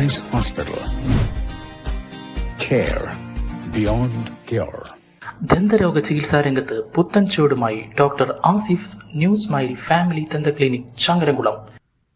Vice Hospital. Care beyond cure. ദന്തരോഗ ചികിത്സാ രംഗത്ത് പുത്തൻ ചുവടുമായി doctor Asif new smile family ദന്ത ക്ലിനിക് ചങ്ങരംകുളം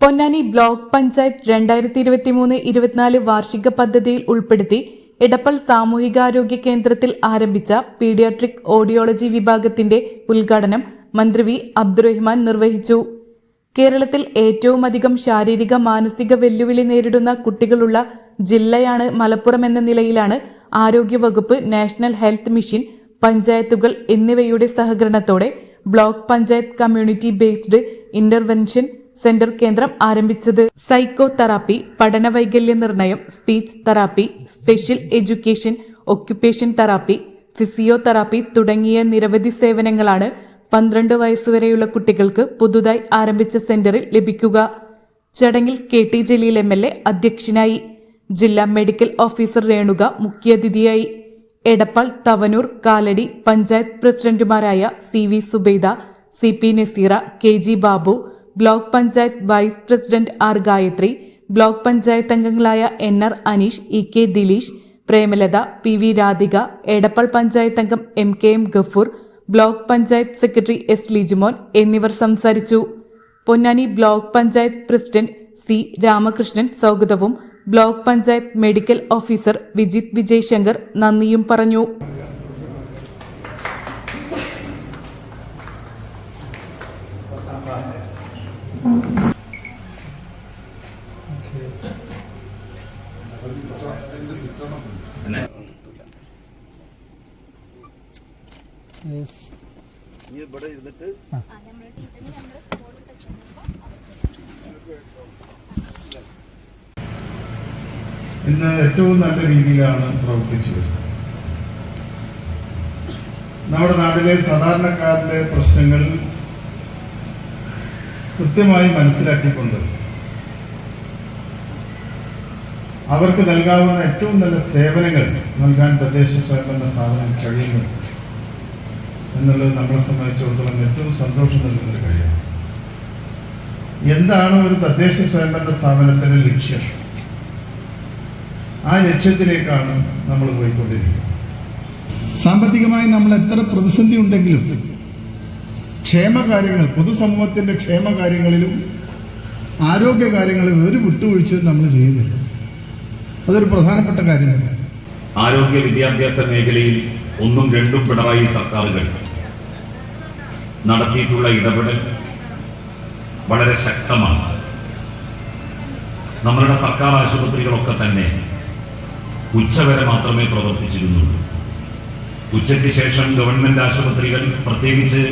പൊന്നാനി ബ്ലോക്ക് പഞ്ചായത്ത് രണ്ടായിരത്തി ഇരുപത്തി മൂന്ന് ഇരുപത്തിനാല് വാർഷിക പദ്ധതിയിൽ ഉൾപ്പെടുത്തി ഇടപ്പൽ സാമൂഹികാരോഗ്യ കേന്ദ്രത്തിൽ ആരംഭിച്ച പീഡിയാട്രിക് ഓഡിയോളജി വിഭാഗത്തിന്റെ ഉദ്ഘാടനം മന്ത്രി വി അബ്ദുറഹ്മാൻ നിർവഹിച്ചു കേരളത്തിൽ ഏറ്റവുമധികം ശാരീരിക മാനസിക വെല്ലുവിളി നേരിടുന്ന കുട്ടികളുള്ള ജില്ലയാണ് മലപ്പുറം എന്ന നിലയിലാണ് ആരോഗ്യവകുപ്പ് നാഷണൽ ഹെൽത്ത് മിഷൻ പഞ്ചായത്തുകൾ എന്നിവയുടെ സഹകരണത്തോടെ block panchayat community based intervention centre കേന്ദ്രം ആരംഭിച്ചത്. സൈക്കോ തെറാപ്പി പഠന വൈകല്യ നിർണയം speech therapy special education occupation therapy physiotherapy തുടങ്ങിയ നിരവധി സേവനങ്ങളാണ് പന്ത്രണ്ട് വയസ്സുവരെയുള്ള കുട്ടികൾക്ക് പുതുതായി ആരംഭിച്ച സെന്ററിൽ ലഭിക്കുക. ചടങ്ങിൽ K T Jaleel M L A അധ്യക്ഷനായി. ജില്ലാ മെഡിക്കൽ ഓഫീസർ രേണുക മുഖ്യാതിഥിയായി. എടപ്പാൾ തവനൂർ കാലടി പഞ്ചായത്ത് പ്രസിഡന്റുമാരായ C V Zubaida C P Naseera K G Babu block panchayat vice president R Gayathri block panchayat അംഗങ്ങളായ N R Aneesh E K Dileesh Premalatha P V Radhika Edappal panchayat അംഗം M K M Gafoor block panchayat secretary S Lijumon എന്നിവർ സംസാരിച്ചു. Ponnani block panchayat president C Ramakrishnan സ്വാഗതവും block panchayat medical officer Vijith Vijayashankar നന്ദിയും പറഞ്ഞു. ഇന്ന് ഏറ്റവും നല്ല രീതിയിലാണ് പ്രവർത്തിച്ചു വരുന്നത് നമ്മുടെ നാട്ടിലെ സാധാരണക്കാരുടെ പ്രശ്നങ്ങൾ കൃത്യമായി മനസ്സിലാക്കിക്കൊണ്ട് അവർക്ക് നൽകാവുന്ന ഏറ്റവും നല്ല സേവനങ്ങൾ നൽകാൻ തദ്ദേശ സ്വയംഭരണ സ്ഥാപനം കഴിയുന്നു എന്നുള്ളത് നമ്മളെ സംബന്ധിച്ചിടത്തോളം ഏറ്റവും സന്തോഷം നൽകുന്ന ഒരു കാര്യമാണ്. എന്താണ് ഒരു തദ്ദേശ സ്വയംഭരണ സ്ഥാപനത്തിന്റെ ലക്ഷ്യം? ആ ലക്ഷ്യത്തിലേക്കാണ് നമ്മൾ പോയിക്കൊണ്ടിരിക്കുന്നത്. സാമ്പത്തികമായി നമ്മൾ എത്ര പ്രതിസന്ധി ഉണ്ടെങ്കിലും ക്ഷേമകാര്യങ്ങൾ പൊതുസമൂഹത്തിന്റെ ക്ഷേമകാര്യങ്ങളിലും ആരോഗ്യ കാര്യങ്ങളിലും ഒരു വിട്ടുവീഴ്ചയും നമ്മൾ ചെയ്യുന്നില്ല. അതൊരു പ്രധാനപ്പെട്ട കാര്യം തന്നെയാണ് ആരോഗ്യ വിദ്യാഭ്യാസ മേഖലയിൽ ഒന്നും രണ്ടും പിണറായി സർക്കാരുകൾ നടത്തിയിട്ടുള്ള ഇടപെടൽ വളരെ ശക്തമാണ്. നമ്മളുടെ സർക്കാർ ആശുപത്രികളൊക്കെ തന്നെ ഉച്ചവരെ മാത്രമേ പ്രവർത്തിച്ചിരുന്നുള്ളൂ. ഉച്ചയ്ക്ക് ശേഷം ഗവൺമെന്റ് ആശുപത്രികൾ പ്രത്യേകിച്ച്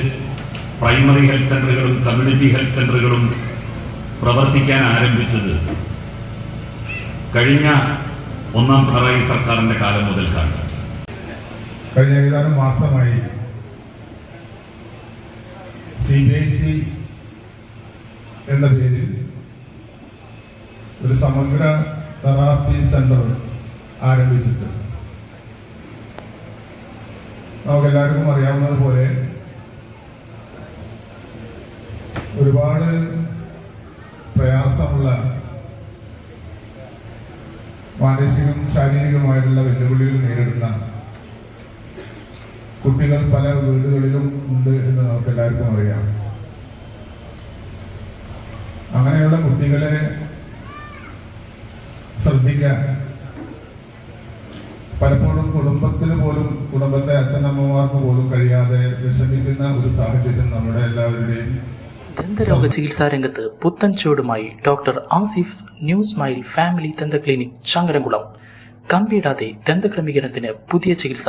പ്രൈമറി ഹെൽത്ത് സെന്ററുകളും കമ്മ്യൂണിറ്റി ഹെൽത്ത് സെന്ററുകളും പ്രവർത്തിക്കാൻ ആരംഭിച്ചത് കഴിഞ്ഞ ഒന്നാം പിണറായി സർക്കാരിന്റെ കാലം മുതൽക്കാണ്. കഴിഞ്ഞ ഏതാനും മാസമായി സി ബി ഐ സി എന്ന പേരിൽ ഒരു സമഗ്ര തെറാപ്പി സെന്റർ ആരംഭിച്ചിട്ടുണ്ട്. നമുക്ക് എല്ലാവർക്കും അറിയാവുന്നത് പോലെ ഒരുപാട് പ്രയാസമുള്ള മാനസികം ശാരീരികമായിട്ടുള്ള വെല്ലുവിളികൾ നേരിടുന്ന കുട്ടികൾ പല വീടുകളിലും ഉണ്ട് എന്ന് നമുക്ക് എല്ലാവർക്കും അറിയാം. അങ്ങനെയുള്ള കുട്ടികളെ ശ്രദ്ധിക്കാൻ പലപ്പോഴും കുടുംബത്തിന് പോലും കുടുംബത്തെ അച്ഛനമ്മമാർക്ക് പോലും കഴിയാതെ വിഷമിക്കുന്ന ഒരു സാഹചര്യം നമ്മുടെ എല്ലാവരുടെയും ദന്തരോഗ ചികിത്സാ രംഗത്ത് പുത്തൻ ചൂടുമായി doctor Asif new smile family ദന്ത ക്ലിനിക് ചങ്ങരംകുളം. കമ്പിയിടാതെ ദന്തക്രമീകരണത്തിന് പുതിയ ചികിത്സ.